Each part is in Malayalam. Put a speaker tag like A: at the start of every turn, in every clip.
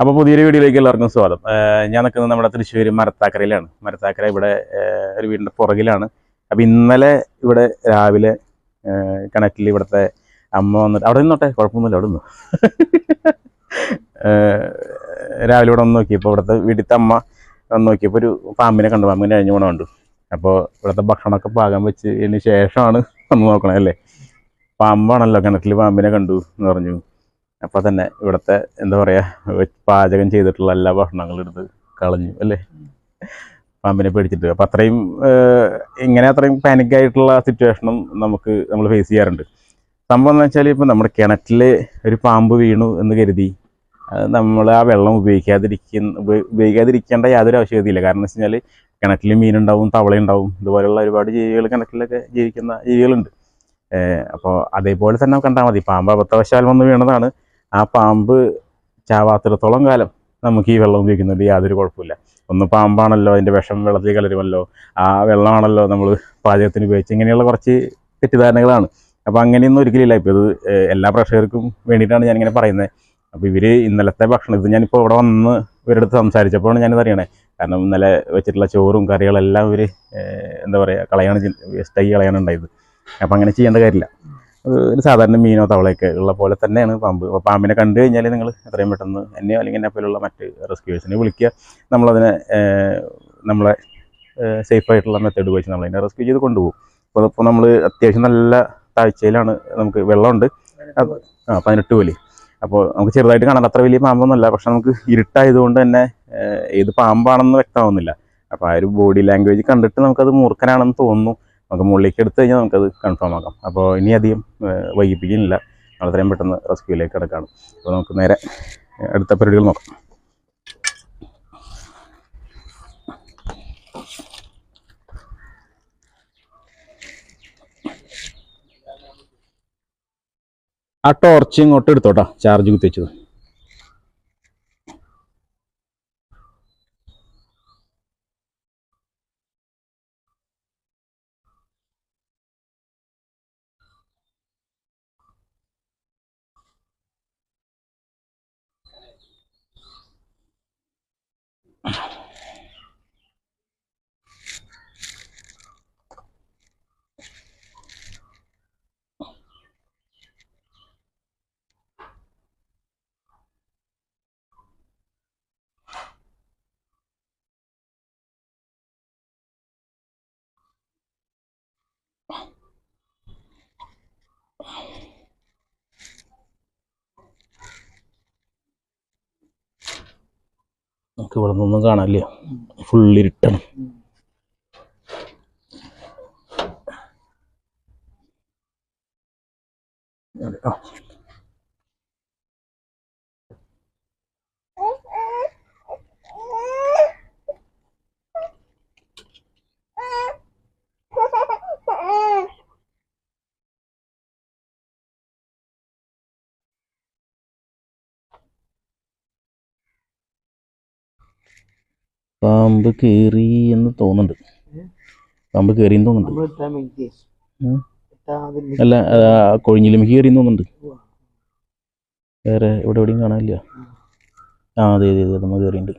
A: അപ്പോൾ പുതിയൊരു വീഡിയോയിലേക്ക് എല്ലാവർക്കും സ്വാഗതം. ഞാൻ നിൽക്കുന്നത് നമ്മുടെ തൃശ്ശൂർ മരത്താക്കരയിലാണ്. മരത്താക്കര ഇവിടെ ഒരു വീടിന്റെ പുറകിലാണ്. അപ്പോൾ ഇന്നലെ ഇവിടെ രാവിലെ കണക്റ്റിൽ ഇവിടുത്തെ അമ്മ വന്നിട്ട് അവിടെ നിന്നോട്ടെ? കുഴപ്പമൊന്നുമില്ല അവിടെ നിന്ന്? രാവിലെ ഇവിടെ വന്ന് നോക്കിയപ്പോൾ ഇവിടുത്തെ വീട്ടിലത്തെ അമ്മ വന്ന് നോക്കിയപ്പോൾ ഒരു പാമ്പിനെ കണ്ടു. പാമ്പിനെ കഴിഞ്ഞു പോണ കണ്ടു. അപ്പോൾ ഇവിടുത്തെ ഭക്ഷണമൊക്കെ പാകം വെച്ച് ഇതിന് ശേഷമാണ് വന്ന് നോക്കണേ അല്ലേ? പാമ്പാണല്ലോ കിണറ്റിൽ പാമ്പിനെ കണ്ടു എന്ന് പറഞ്ഞു. അപ്പോൾ തന്നെ ഇവിടുത്തെ എന്താ പറയുക പാചകം ചെയ്തിട്ടുള്ള എല്ലാ ഭക്ഷണങ്ങളും എടുത്ത് കളഞ്ഞു അല്ലേ? പാമ്പിനെ പേടിച്ചിട്ട്. അപ്പോൾ അത്രയും ഇങ്ങനെ അത്രയും പാനിക് ആയിട്ടുള്ള സിറ്റുവേഷനും നമുക്ക് നമ്മൾ ഫേസ് ചെയ്യാറുണ്ട്. സംഭവം എന്ന് വെച്ചാൽ ഇപ്പോൾ നമ്മുടെ കിണറ്റിൽ ഒരു പാമ്പ് വീണു എന്ന് കരുതി നമ്മൾ ആ വെള്ളം ഉപയോഗിക്കാതിരിക്കുന്ന ഉപ- ഉപയോഗിക്കാതിരിക്കേണ്ട യാതൊരു ആവശ്യകതയില്ല. കാരണം എന്ന് വെച്ച് കഴിഞ്ഞാൽ കിണറ്റിൽ മീനുണ്ടാവും തവളയുണ്ടാവും ഇതുപോലെയുള്ള ഒരുപാട് ജീവികൾ കിണറ്റിലൊക്കെ ജീവിക്കുന്ന ജീവികളുണ്ട്. അപ്പോൾ അതേപോലെ തന്നെ കണ്ടാൽ മതി. പാമ്പ് അബദ്ധവശാൽ വന്ന് വീണതാണ്. ആ പാമ്പ് ചാവാത്തിടത്തോളം കാലം നമുക്ക് ഈ വെള്ളം ഉപയോഗിക്കുന്നുണ്ട്. യാതൊരു കുഴപ്പമില്ല ഒന്ന് പാമ്പാണല്ലോ അതിന്റെ വിഷം വെള്ളത്തിൽ കലരുമല്ലോ ആ വെള്ളമാണല്ലോ നമ്മൾ പാചകത്തിന് ഉപയോഗിച്ച് ഇങ്ങനെയുള്ള കുറച്ച് തെറ്റിദ്ധാരണകളാണ്. അപ്പോൾ അങ്ങനെയൊന്നും ഒരിക്കലില്ല. ഇപ്പോൾ ഇത് എല്ലാ പ്രേക്ഷകർക്കും വേണ്ടിയിട്ടാണ് ഞാനിങ്ങനെ പറയുന്നത്. അപ്പോൾ ഇവർ ഇന്നലത്തെ ഭക്ഷണം ഇത് ഞാനിപ്പോൾ ഇവിടെ വന്ന് ഇവരടുത്ത് സംസാരിച്ചപ്പോഴാണ് ഞാനിത് അറിയണേ. കാരണം ഇന്നലെ വെച്ചിട്ടുള്ള ചോറും കറികളെല്ലാം ഇവർ എന്താ പറയുക കളയാണ് വേസ്റ്റായി കളയാണ് ഉണ്ടായത്. അപ്പോൾ അങ്ങനെ ചെയ്യേണ്ട കാര്യമില്ല. ഒരു സാധാരണ മീനോ തവളയൊക്കെ ഉള്ള പോലെ തന്നെയാണ് പാമ്പ്. അപ്പോൾ പാമ്പിനെ കണ്ടു കഴിഞ്ഞാൽ നിങ്ങൾ എത്രയും പെട്ടെന്ന് എന്നെയോ അല്ലെങ്കിൽ എന്നെ പോലുള്ള മറ്റ് റെസ്ക്യൂവേഴ്സിനെ വിളിക്കുക. നമ്മളതിനെ നമ്മളെ സേഫ് ആയിട്ടുള്ള മെത്തേഡ് ഉപയോഗിച്ച് നമ്മളതിനെ റെസ്ക്യൂ ചെയ്ത് കൊണ്ടുപോകും. അപ്പോൾ അതിപ്പോൾ നമ്മൾ അത്യാവശ്യം നല്ല താഴ്ചയിലാണ് നമുക്ക് വെള്ളമുണ്ട്. ആ പതിനെട്ട് വലി അപ്പോൾ നമുക്ക് ചെറുതായിട്ട് കാണാൻ അത്ര വലിയ പാമ്പൊന്നുമല്ല. പക്ഷെ നമുക്ക് ഇരുട്ടായതുകൊണ്ട് തന്നെ ഏത് പാമ്പാണെന്ന് വ്യക്തമാവുന്നില്ല. അപ്പോൾ ആ ഒരു ബോഡി ലാംഗ്വേജ് കണ്ടിട്ട് നമുക്കത് മൂർഖനാണെന്ന് തോന്നുന്നു. നമുക്ക് മുകളിലേക്ക് എടുത്തു കഴിഞ്ഞാൽ നമുക്കത് കൺഫേം ആക്കാം. അപ്പോൾ ഇനി അധികം വൈകിപ്പിക്കുന്നില്ല. നമ്മൾ പെട്ടെന്ന് റെസ്ക്യൂയിലേക്ക് കിടക്കുകയാണ് അപ്പോൾ നമുക്ക് നേരെ അടുത്ത പരിപാടികൾ നോക്കാം. ആ ടോർച്ച് ഇങ്ങോട്ട് എടുത്തോട്ടാ. ചാർജ് കുത്തി വെച്ചത് നമുക്ക് ഇവിടെ നിന്നൊന്നും കാണാനില്ല അതെ, ആ. പാമ്പ് കേറി എന്ന് തോന്നുന്നുണ്ട്. പാമ്പ് കയറി എന്ന് തോന്നുന്നുണ്ട്. അല്ല കൊഴിഞ്ഞിലും കയറി എന്ന് തോന്നുന്നുണ്ട്. വേറെ ഇവിടെ എവിടെയും കാണാനില്ല. ആ അതെ അതെ അതെ നമ്മൾ കയറിയുണ്ട്.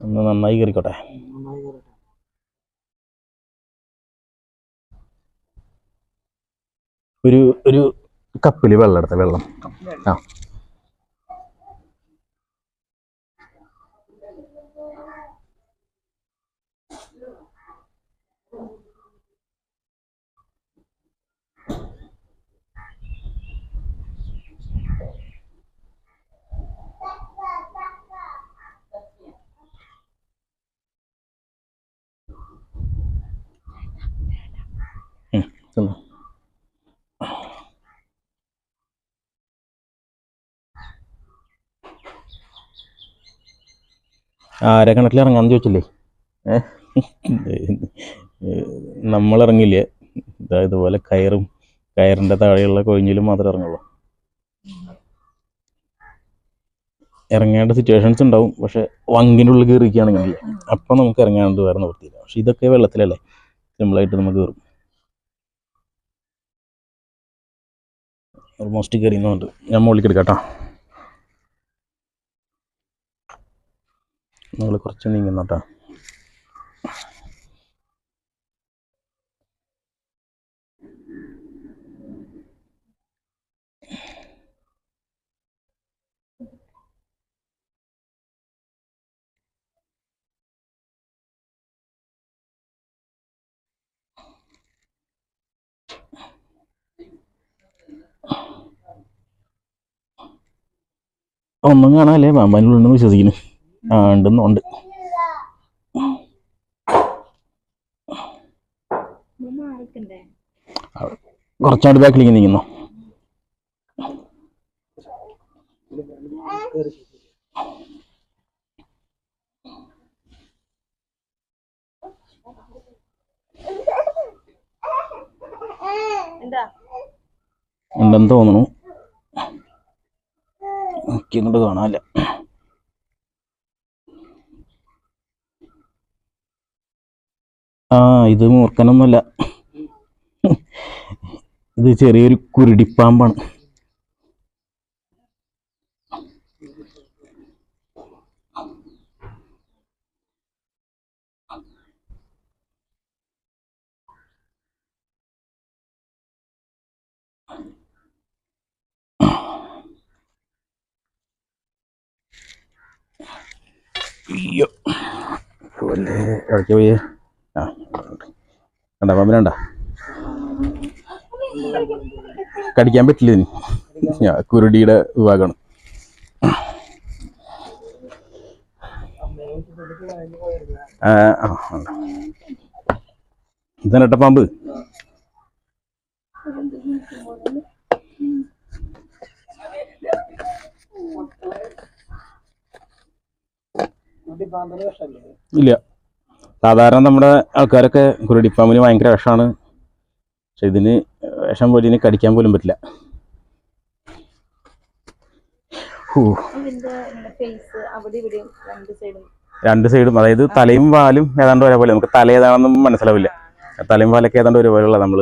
A: ഒന്ന് നന്നായി കയറിക്കോട്ടെ ഒരു ഒരു കപ്പിൽ വെള്ളം എടുത്ത വെള്ളം. ആ. തിന്നോ. ആരെ കിണറ്റിൽ ഇറങ്ങാന്ന് ചോദിച്ചില്ലേ? നമ്മൾ ഇറങ്ങില്ലേ ഇതാ ഇതുപോലെ കയറും കയറിന്റെ താഴെയുള്ള കൊഴിഞ്ഞിലും മാത്രമേ ഇറങ്ങുള്ളൂ. ഇറങ്ങേണ്ട സിറ്റുവേഷൻസ് ഉണ്ടാവും പക്ഷെ വങ്കിന്റെ ഉള്ളിൽ കയറിയിരിക്കുകയാണെങ്കിൽ അപ്പം നമുക്ക് ഇറങ്ങാണ്ട് വേറെ നിർത്തിയില്ല പക്ഷെ ഇതൊക്കെ വെള്ളത്തിലല്ലേ? സിമ്പിളായിട്ട് നമുക്ക് കയറും. ഓൾമോസ്റ്റ് കയറിയുന്നുണ്ട് ഞാൻ മുകളിലേക്ക് എടുക്കാം കേട്ടോ നിങ്ങൾ കുറച്ച് നീങ്ങുന്നോട്ടോ. ഒന്നും കാണാല്ലേ പാമ്പാനുള്ളതെന്ന് വിശ്വസിക്കുന്നു. ആ ഉണ്ടെന്നുണ്ട് കുറച്ചാണ്ട് ബാക്കിലേക്ക് നീങ്ങുന്നു. ഉണ്ടെന്ന് തോന്നുന്നു. എനിക്കൊന്നുകൊണ്ട് കാണാനില്ല. ആ ഇത് മൂർക്കനൊന്നുമല്ല ഇത് ചെറിയൊരു കുരുടിപ്പാമ്പാണ്. അയ്യോ. പോലെ ഇടയ്ക്ക് പോയി. ആ കടിക്കാൻ പറ്റില്ല ഇനി. കുരുടിയുടെ വിഭാഗമാണ്. ഇതാണ് പാമ്പ്
B: പാമ്പിന് വിഷമല്ലേ
A: ഇല്ല. സാധാരണ നമ്മുടെ ആൾക്കാരൊക്കെ കുരുടിപ്പാമ്പിന് ഭയങ്കര വിഷമാണ്. പക്ഷെ ഇതിന് വിഷം പോലും ഇതിന് കടിക്കാൻ പോലും പറ്റില്ല.
C: രണ്ട് സൈഡും
A: രണ്ട് സൈഡും അതായത് തലയും വാലും ഏതാണ്ട് ഒരേപോലെ. നമുക്ക് തല ഏതാണെന്നും മനസ്സിലാവില്ല. തലയും വാലൊക്കെ ഏതാണ്ട് ഒരുപോലെയുള്ള നമ്മൾ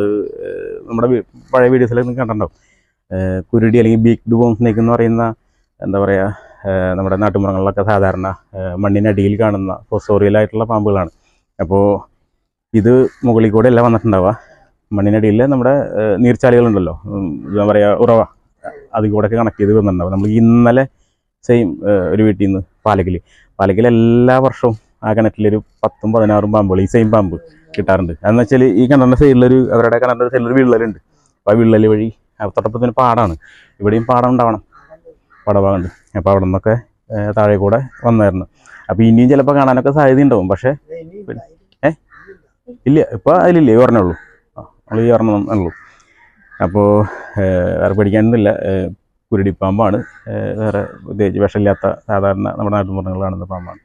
A: നമ്മുടെ പഴയ വീഡിയോസിലൊക്കെ കണ്ടിട്ടുണ്ടാവും. കുരുടി അല്ലെങ്കിൽ ബീക്ക് ബോൺ സ്നേക്ക് എന്ന് പറയുന്ന എന്താ പറയുക നമ്മുടെ നാട്ടുമൃഗങ്ങളിലൊക്കെ സാധാരണ മണ്ണിനടിയിൽ കാണുന്ന ഫോസോറിയൽ ആയിട്ടുള്ള പാമ്പുകളാണ്. അപ്പോൾ ഇത് മുകളിൽ കൂടെ അല്ല വന്നിട്ടുണ്ടാവുക. മണ്ണിനടിയിൽ നമ്മുടെ നീർച്ചാളികളുണ്ടല്ലോ എന്താ പറയുക ഉറവ. അതിൽ കൂടെയൊക്കെ കണക്ട് ചെയ്ത് വന്നിട്ടുണ്ടാവും നമ്മൾ ഇന്നലെ സെയിം ഒരു വീട്ടിൽ നിന്ന് പാലക്കിൽ പാലക്കിൽ എല്ലാ വർഷവും ആ കിണറ്റിലൊരു പത്തും പതിനാറും പാമ്പുകൾ ഈ സെയിം പാമ്പ് കിട്ടാറുണ്ട്. അതെന്ന് വെച്ചാൽ ഈ കിണറിന്റെ സൈഡിലൊരു അവരുടെ കിണറിന്റെ സൈഡിലൊരു വിള്ളലുണ്ട്. അപ്പോൾ ആ വിള്ളൽ വഴി തൊട്ടപ്പത്തിന് പാടാണ്. ഇവിടെയും പാടം ഉണ്ടാവണം. പടഭാഗമുണ്ട് അപ്പോൾ അവിടെ നിന്നൊക്കെ താഴെ കൂടെ വന്നായിരുന്നു. അപ്പോൾ ഇനിയും ചിലപ്പോൾ കാണാനൊക്കെ സാധ്യത ഉണ്ടാവും പക്ഷേ ഇല്ല ഇപ്പോൾ അതിലില്ല ഈ പറഞ്ഞുള്ളൂ നമ്മൾ ഈ ഉള്ളൂ. അപ്പോൾ വേറെ പേടിക്കാനൊന്നുമില്ല. കുരുടിപ്പാമ്പാണ്. വേറെ പ്രത്യേകിച്ച് വിഷമില്ലാത്ത സാധാരണ നമ്മുടെ നാട്ടുമൃഗങ്ങൾ കാണുന്ന പാമ്പാണ്.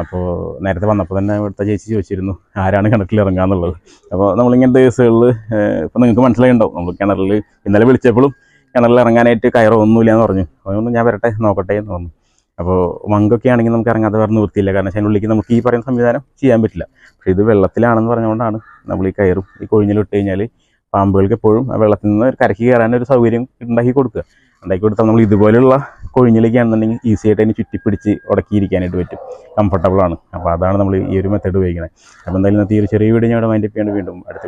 A: അപ്പോൾ നേരത്തെ വന്നപ്പോൾ തന്നെ ഇവിടുത്തെ ചേച്ചി ചോദിച്ചിരുന്നു ആരാണ് കിണറ്റിൽ ഇറങ്ങാന്നുള്ളത്? അപ്പോൾ നമ്മളിങ്ങനത്തെ കേസുകളിൽ ഇപ്പം നിങ്ങൾക്ക് മനസ്സിലായിട്ടുണ്ടാവും. നമ്മൾ കിണറിൽ ഇന്നലെ വിളിച്ചപ്പോഴും കിണറിൽ ഇറങ്ങാനായിട്ട് കയറോ ഒന്നുമില്ല എന്ന് പറഞ്ഞു. അതുകൊണ്ട് ഞാൻ വരട്ടെ നോക്കട്ടെ എന്ന് പറഞ്ഞു. അപ്പോൾ മങ്കൊക്കെ ആണെങ്കിൽ നമുക്ക് ഇറങ്ങാതെ വേറെ നിർത്തിയില്ല കാരണം വെച്ചാൽ അതിനുള്ളിലേക്ക് നമുക്ക് ഈ പറയുന്ന സംവിധാനം ചെയ്യാൻ പറ്റില്ല. പക്ഷേ ഇത് വെള്ളത്തിലാണെന്ന് പറഞ്ഞുകൊണ്ടാണ് നമ്മൾ ഈ കയറും. ഈ കൊഴിഞ്ഞിലിട്ട് കഴിഞ്ഞാൽ പാമ്പുകൾക്ക് എപ്പോഴും വെള്ളത്തിൽ നിന്ന് കരക്കി കയറാൻ ഒരു സൗകര്യം ഉണ്ടാക്കി കൊടുക്കുക. ഉണ്ടാക്കി കൊടുത്താൽ നമ്മൾ ഇതുപോലെയുള്ള കൊഴിഞ്ഞിലേക്കാണെന്നുണ്ടെങ്കിൽ ഈസി ആയിട്ട് അതിന് ചുറ്റിപ്പിടിച്ച് ഉടക്കിയിരിക്കാനായിട്ട് പറ്റും. കംഫർട്ടബിൾ ആണ്. അപ്പോൾ അതാണ് നമ്മൾ ഈ ഒരു മെത്തേഡ് ഉപയോഗിക്കുന്നത് അപ്പോൾ എന്തായാലും ഇന്നത്തെ ഈ ഒരു ചെറിയ വീഡിയോ ഞാൻ മൈൻഡ് ചെയ്യാണ്ട് വീണ്ടും അടുത്ത